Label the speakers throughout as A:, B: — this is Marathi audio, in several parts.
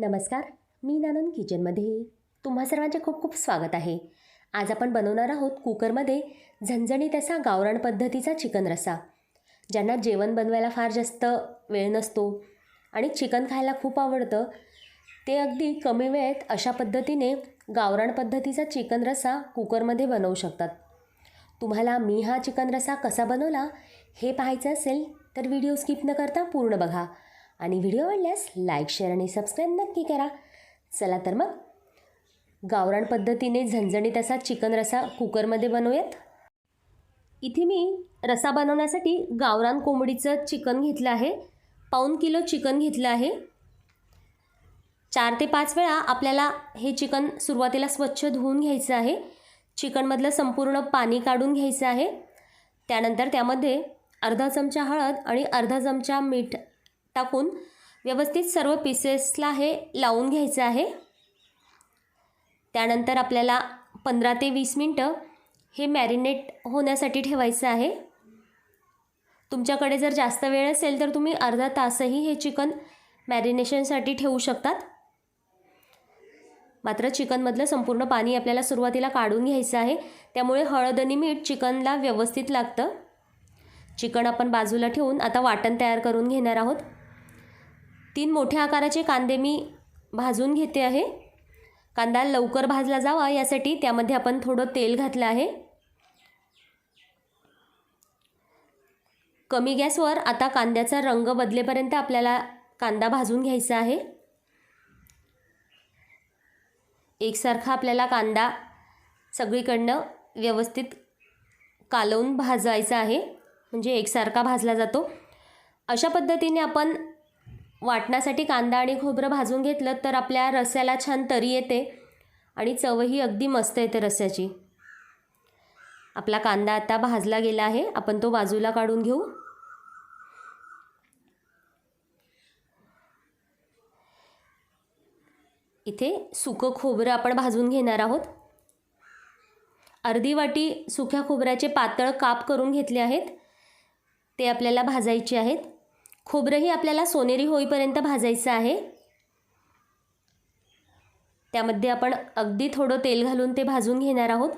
A: नमस्कार मी नानंद किचनमध्ये. तुम्हा सर्वांचे खूप खूप स्वागत आहे. आज आपण बनवणार आहोत कुकरमध्ये झणझणीत असा गावरण पद्धतीचा चिकन रस्सा ज्यांना जेवण बनवायला फार जास्त वेळ नसतो आणि चिकन खायला खूप आवडतं. ते अगदी कमी वेळेत अशा पद्धतीने गावरण पद्धतीचा चिकन रस्सा कुकरमध्ये बनवू शकतात. तुम्हाला मी हा चिकन रस्सा कसा बनवला हे पाहायचं असेल तर व्हिडिओ स्किप न करता पूर्ण बघा. आणि व्हिडिओ आवडल्यास लाईक शेअर आणि सबस्क्राईब नक्की करा. चला तर मग गावरान पद्धतीने झणझणीत असा चिकन रसा कुकरमध्ये बनवूयात. इथे मी रसा बनवण्यासाठी गावरान कोंबडीचं चिकन घेतलं आहे. पाऊन किलो चिकन घेतलं आहे. चार ते पाच वेळा आपल्याला हे चिकन सुरुवातीला स्वच्छ धुवून घ्यायचं आहे. चिकनमधलं संपूर्ण पाणी काढून घ्यायचं आहे. त्यानंतर त्यामध्ये अर्धा चमचा हळद आणि अर्धा चमचा मीठ टाकून व्यवस्थित सर्व पीसेसला हे लावून घ्यायचं आहे. त्यानंतर आपल्याला पंधरा ते वीस मिनटं हे मॅरिनेट होण्यासाठी ठेवायचं आहे. तुमच्याकडे जर जास्त वेळ असेल तर तुम्ही अर्धा तासही हे चिकन मॅरिनेशनसाठी ठेवू शकतात. मात्र चिकनमधलं संपूर्ण पाणी आपल्याला सुरुवातीला काढून घ्यायचं आहे. त्यामुळे हळद आणि मीठ चिकनला व्यवस्थित लागतं. चिकन आपण बाजूला ठेवून आता वाटण तयार करून घेणार आहोत. तीन मोठ्या आकाराचे कांदे मी भाजून घेते आहे. कांदा लवकर भाजला जावा यासाठी त्यामध्ये आपण थोडं तेल घातलं आहे. कमी गॅसवर आता कांद्याचा रंग बदलेपर्यंत आपल्याला कांदा भाजून घ्यायचा आहे. एकसारखा आपल्याला कांदा सगळीकडनं व्यवस्थित कालवून भाजायचा आहे म्हणजे एकसारखा भाजला जातो. अशा पद्धतीने आपण वाटण्यासाठी कांदा आणि खोबरं भाजून घेतलं तर आपल्या रस्याला छान तरी येते आणि चवही अगदी मस्त येते रस्याची. आपला कांदा आता भाजला गेला आहे. आपण तो बाजूला काढून घेऊ. इथे सुकं खोबरं आपण भाजून घेणार आहोत. अर्धी वाटी सुक्या खोबऱ्याचे पातळ काप करून घेतले आहेत. ते आपल्याला भाजायचे आहेत. खोबरंही आपल्याला सोनेरी होईपर्यंत भाजायचं आहे. त्यामध्ये आपण अगदी थोडं तेल घालून ते भाजून घेणार आहोत.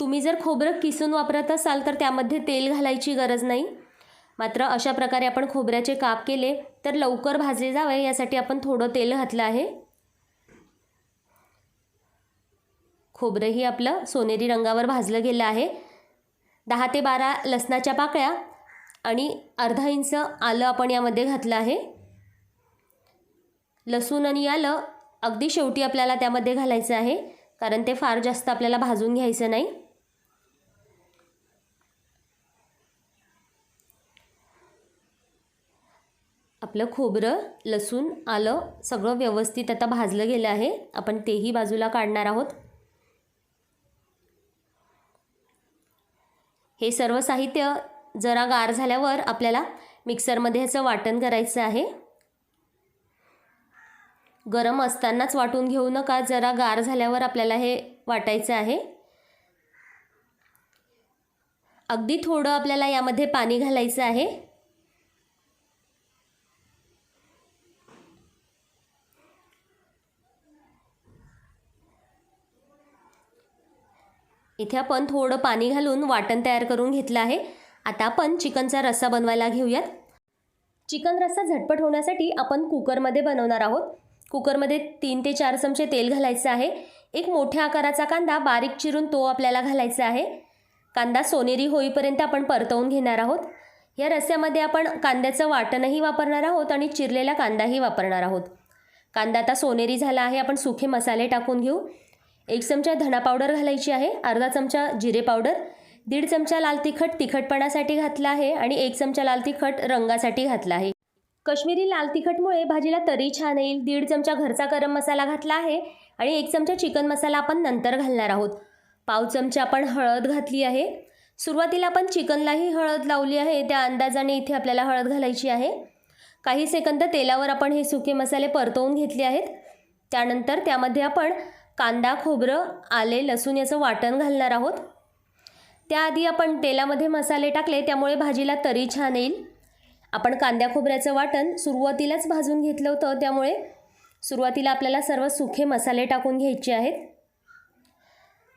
A: तुम्ही जर खोबरं किसून वापरत असाल तर त्यामध्ये तेल घालायची गरज नाही. मात्र अशा प्रकारे आपण खोबऱ्याचे काप केले तर लवकर भाजले जावे यासाठी आपण थोडं तेल घातलं आहे. खोबरंही आपलं सोनेरी रंगावर भाजलं गेलं आहे. दहा ते बारा लसणाच्या पाकळ्या आणि अर्धा इंच आलं आपण यामध्ये घातलं आहे. लसूण आणि आलं अगदी शेवटी आपल्याला त्यामध्ये घालायचं आहे कारण ते फार जास्त आपल्याला भाजून घ्यायचं नाही. आपलं खोबरं लसूण आलं सगळं व्यवस्थित आता भाजलं गेलं आहे. आपण तेही बाजूला काढणार आहोत. हे सर्व साहित्य जरा गार झाल्यावर आपल्याला मिक्सरमध्ये ह्याचं वाटण करायचं आहे. गरम असतानाच वाटून घेऊ नका जरा गार झाल्यावर आपल्याला हे वाटायचं आहे. अगदी थोडं आपल्याला यामध्ये पाणी घालायचं आहे. इथे आपण थोडं पाणी घालून वाटण तयार करून घेतलं आहे. आता आपण चिकनचा रस्सा बनवायला घेऊयात. चिकन रस्सा झटपट होण्यासाठी आपण कुकरमध्ये बनवणार आहोत. कुकरमध्ये तीन ते चार चमचे तेल घालायचं आहे. एक मोठ्या आकाराचा कांदा बारीक चिरून तो आपल्याला घालायचा आहे. कांदा सोनेरी होईपर्यंत आपण परतवून घेणार आहोत. या रस्स्यामध्ये आपण कांद्याचं वाटणही वापरणार आहोत आणि चिरलेला कांदाही वापरणार आहोत. कांदा आता सोनेरी झाला आहे. आपण सुखे मसाले टाकून घेऊ. एक चमचा धणा पावडर घालायची आहे. अर्धा चमचा जिरे पावडर. दीड चमचा लाल तिखट तिखटपणासाठी घातला आहे आणि एक चमचा लाल तिखट रंगासाठी घातला आहे. कश्मीरी लाल तिखटमुळे भाजीला तरी छान येईल. दीड चमचा घरचा गरम मसाला घातला आहे आणि एक चमचा चिकन मसाला आपण नंतर घालणार आहोत. पाव चमचा आपण हळद घातली आहे. सुरुवातीला आपण चिकनलाही हळद लावली आहे. त्या अंदाजाने इथे आपल्याला हळद घालायची आहे. काही सेकंद तेलावर आपण हे सुके मसाले परतवून घेतले आहेत. त्यानंतर त्यामध्ये आपण कांदा खोबरं आले लसूण याचं वाटण घालणार आहोत. त्याआधी आपण तेलामध्ये मसाले टाकले त्यामुळे भाजीला तरी छान येईल. आपण कांद्या खोबऱ्याचं वाटण सुरुवातीलाच भाजून घेतलं होतं त्यामुळे सुरुवातीला आपल्याला सर्व सुखे मसाले टाकून घ्यायचे आहेत.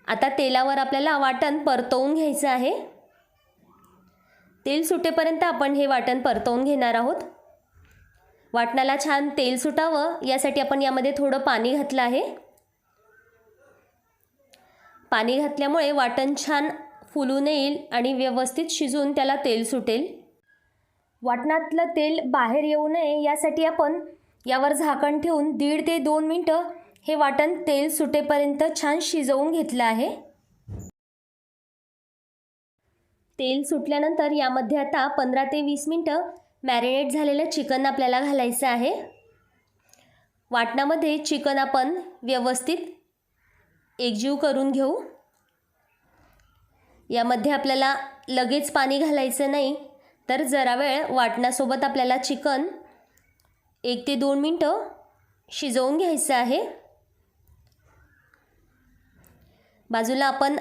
A: आता तेलावर आपल्याला वाटण परतवून घ्यायचं आहे. तेल सुटेपर्यंत आपण हे वाटण परतवून घेणार आहोत. वाटणाला छान तेल सुटावं यासाठी आपण यामध्ये थोडं पाणी घातलं आहे. पाणी घातल्यामुळे वाटण छान फुलून येईल आणि व्यवस्थित शिजून त्याला तेल सुटेल. वाटणातलं तेल बाहेर येऊ नये यासाठी आपण यावर झाकण ठेवून दीड ते दोन मिनटं हे वाटण तेल सुटेपर्यंत छान शिजवून घेतलं आहे. तेल सुटल्यानंतर यामध्ये आता पंधरा ते वीस मिनटं मॅरिनेट झालेलं चिकन आपल्याला घालायचं आहे. वाटणामध्ये चिकन आपण व्यवस्थित एकजीव करून घेऊ. यामध्ये आपल्याला लगेच पाणी घालायचं नाही तर जरा वेळ वाटण्यासोबत आपल्याला चिकन एक ते दोन मिनटं शिजवून घ्यायचं आहे. बाजूला आपण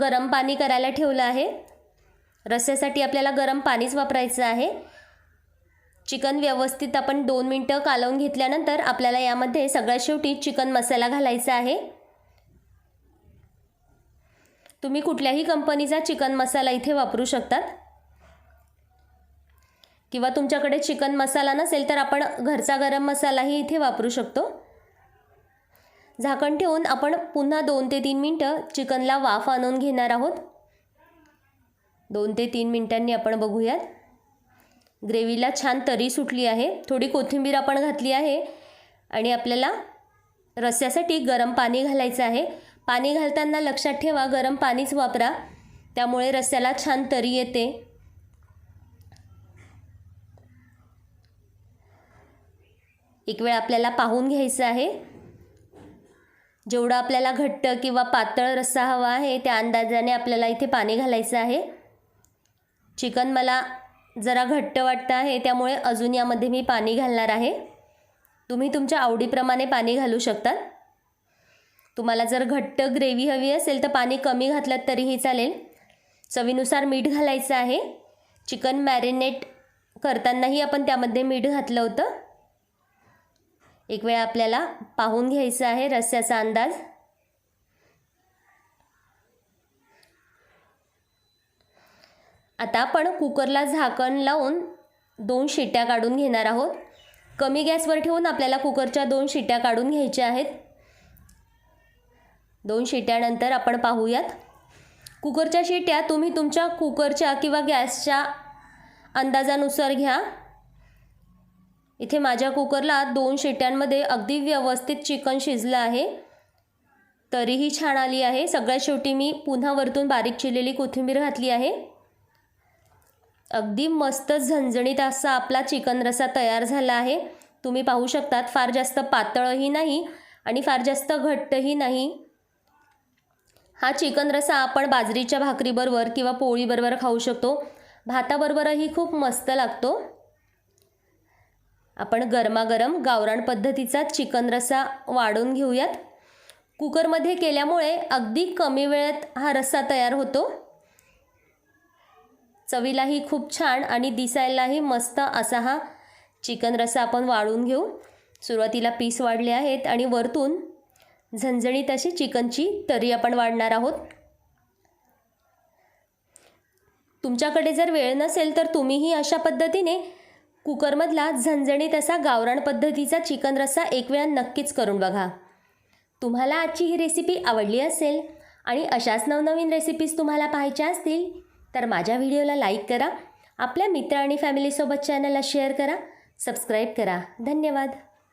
A: गरम पाणी करायला ठेवलं आहे. रस्स्यासाठी आपल्याला गरम पाणीच वापरायचं आहे. चिकन व्यवस्थित आपण दोन मिनटं कालवून घेतल्यानंतर आपल्याला यामध्ये सगळ्या शेवटी चिकन मसाला घालायचा आहे. तुम्ही कुठल्याही कंपनीचा चिकन मसाला इथे वापरू शकतात. किंवा तुमच्याकडे चिकन मसाला नसेल तर आपण घरचा गरम मसालाही इथे वापरू शकतो. झाकण ठेवून आपण पुन्हा दोन ते तीन मिनटं चिकनला वाफ आणून घेणार आहोत. दोन ते तीन मिनटांनी आपण बघूयात. ग्रेव्हीला छान तरी सुटली आहे. थोडी कोथिंबीर आपण घातली आहे. आणि आपल्याला रस्स्यासाठी गरम पाणी घालायचं आहे. पाणी घालताना लक्षात ठेवा गरम पाणीच वापरा. त्यामुळे रस्त्याला छान तरी येते. एक वेळ आपल्याला पाहून घ्यायचं आहे. जेवढं आपल्याला घट्ट किंवा पातळ रस्सा हवा आहे त्या अंदाजाने आपल्याला इथे पाणी घालायचं आहे. चिकन मला जरा घट्ट वाटतं आहे त्यामुळे अजून यामध्ये मी पाणी घालणार आहे. तुम्ही तुमच्या आवडीप्रमाणे पाणी घालू शकतात. तुम्हाला जर घट्ट ग्रेव्ही हवी असेल तर पाणी कमी घातलं तरीही चालेल. चवीनुसार मीठ घालायचं आहे. चिकन मॅरिनेट करतानाही आपण त्यामध्ये मीठ घातलं होतं. एक वेळा आपल्याला पाहून घ्यायचं आहे रस्स्याचा अंदाज. आता आपण कुकरला झाकण लावून दोन शिट्ट्या काढून घेणार आहोत. कमी गॅसवर ठेवून आपल्याला कुकरच्या दोन शिट्ट्या काढून घ्यायच्या आहेत. दोन शिट्यानंतर आपण पाहूयात. कुकरच्या शिट्या तुम्ही तुमच्या कुकरच्या किंवा गॅसच्या अंदाजानुसार घ्या. इथे माझ्या कुकरला दोन शिट्यांमध्ये अगदी व्यवस्थित चिकन शिजलं आहे. तरीही छान आली आहे. सगळ्यात शेवटी मी पुन्हा वरतून बारीक चिरलेली कोथिंबीर घातली आहे. अगदी मस्त झणझणीत असा आपला चिकन रसा तयार झाला आहे. तुम्ही पाहू शकतात फार जास्त पातळही नाही आणि फार जास्त घट्टही नाही. हा चिकन रसा आपण बाजरीच्या भाकरीबरोबर किंवा पोळीबरोबर खाऊ शकतो. भाताबरोबरही खूप मस्त लागतो. आपण गरमागरम गावरान पद्धतीचा चिकन रसा वाढून घेऊयात. कुकरमध्ये केल्यामुळे अगदी कमी वेळेत हा रस्सा तयार होतो. चवीलाही खूप छान आणि दिसायलाही मस्त असा हा चिकन रसा आपण वाढून घेऊ. सुरुवातीला पीस वाढले आहेत आणि वरतून झणझणीत अशी चिकनची तरी आपण वाढणार आहोत. तुमच्याकडे जर वेळ नसेल तर तुम्हीही अशा पद्धतीने कुकरमधला झणझणीत असा गावरान पद्धतीचा चिकन रस्सा एक वेळा नक्कीच करून बघा. तुम्हाला आजची ही रेसिपी आवडली असेल आणि अशाच नवनवीन रेसिपीज तुम्हाला पाहायच्या असतील तर माझ्या व्हिडिओला लाईक करा आपल्या मित्र आणि फॅमिलीसोबत चॅनलला शेअर करा सबस्क्राईब करा. धन्यवाद.